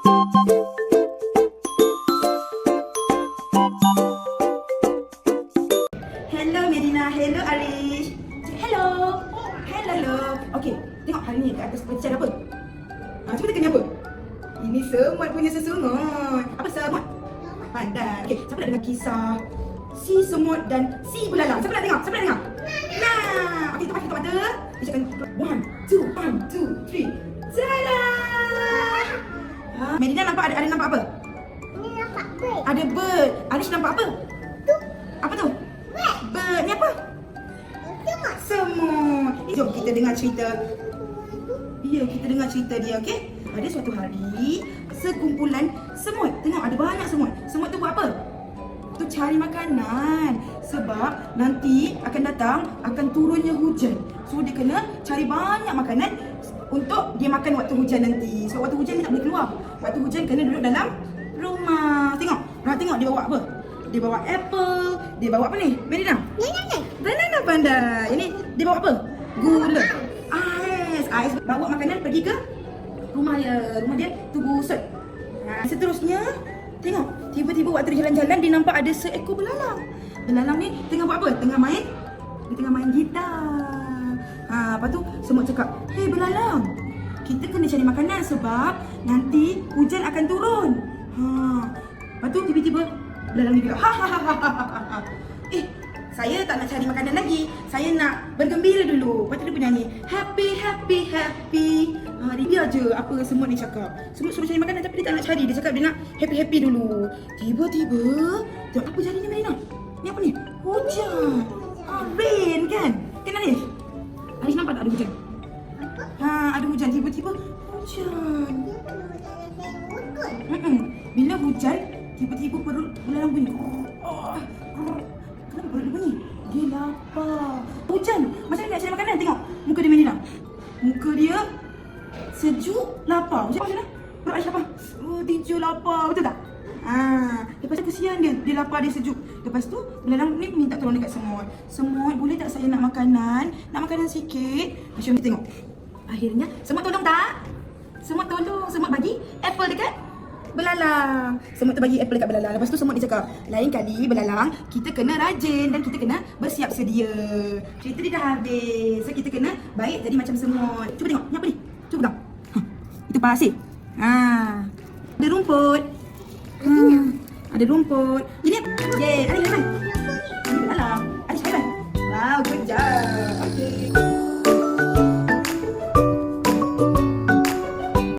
Hello Medina, hello Arish. Hello. Hello love. Okey, tengok hari ni kat atas pecah ada apa? Ha, cuba tekan ni apa? Ini semut punya sesungut. Apa semut? Pandai. Okey, siapa nak dengar kisah si semut dan si belalang? Siapa nak tengok? Siapa nak tengok? Nah. Okey, kita tutup mata. Dia cakap one, two, one, two, three. Tada! Ha, Medina nampak ada, ada nampak apa? Ini nampak bird. Ada bird. Arish nampak apa? Tu Apa tu? bird. Bird. Ni apa? Semut. Semut. Jom kita dengar cerita. Ya, kita dengar cerita dia, okey? Ada suatu hari, sekumpulan semut. Tengok, ada banyak semut. Semut tu buat apa? Tu cari makanan. Sebab nanti akan datang, akan turunnya hujan. So, dia kena cari banyak makanan untuk dia makan waktu hujan nanti. Sebab waktu hujan dia tak boleh keluar. Waktu hujan kena duduk dalam rumah. Tengok, nak tengok dia bawa apa? Dia bawa apple. Dia bawa apa ni? Merina? Ni ni. Banana pandai. Ini dia bawa apa? Gula. Ais. Ais bawa makanan pergi ke rumah dia. Rumah dia tu busut. Ha, seterusnya tengok tiba-tiba waktu dia jalan-jalan dia nampak ada seekor belalang. Belalang ni tengah buat apa? Tengah main. Dia tengah main gitar. Ha, lepas tu semut cakap, "Hei belalang, kita kena cari makanan sebab nanti hujan akan turun." Ha. Lepas tu tiba-tiba belalang ni "Ha ha ha ha ha ha, ha." Eh, saya tak nak cari makanan lagi. Saya nak bergembira dulu. Lepas tu dia bernyanyi, "Happy happy happy." Ha, dia biar je apa semut ni cakap. Semut suruh cari makanan tapi dia tak nak cari. Dia cakap dia nak happy-happy dulu. Tiba-tiba, tengok apa jadi ni Marina? Ni apa ni? Hujan. Ha, rain kan? Kan Anis? Anis nampak tak ada hujan? Apa? Ha, ada hujan. Tiba-tiba hujan. Mm-mm. Bila hujan, tiba-tiba perut belalang bunyi. Kenapa perut dia bunyi? Dia lapar. Hujan. Macam mana nak cari makanan? Tengok. Muka dia Medina. Muka dia sejuk, lapar. Macam mana? Perut Aisyah lapar. Oh, Tijo lapar. Betul tak? Ha, lepas tu kesian dia. Dia lapar, dia sejuk. Lepas tu, belalang ni minta tolong dekat semut. Semut, boleh tak saya nak makanan? Nak makanan sikit? Macam ni tengok. Akhirnya, semut tolong tak? Semut tolong. Semut bagi apple dekat belalang. Semut tu bagi apple dekat belalang. Lepas tu semut dia cakap, lain kali belalang, kita kena rajin dan kita kena bersiap sedia. Cerita dia dah habis. So kita kena baik jadi macam semut. Cuba tengok, ni apa ni? Cuba pegang. Ha, itu pasir. Ha. Ada rumput. Ha. Ada rumput. Ini, yeay, ada ikan. Ini belalang. Ada ikan. Wow, good job.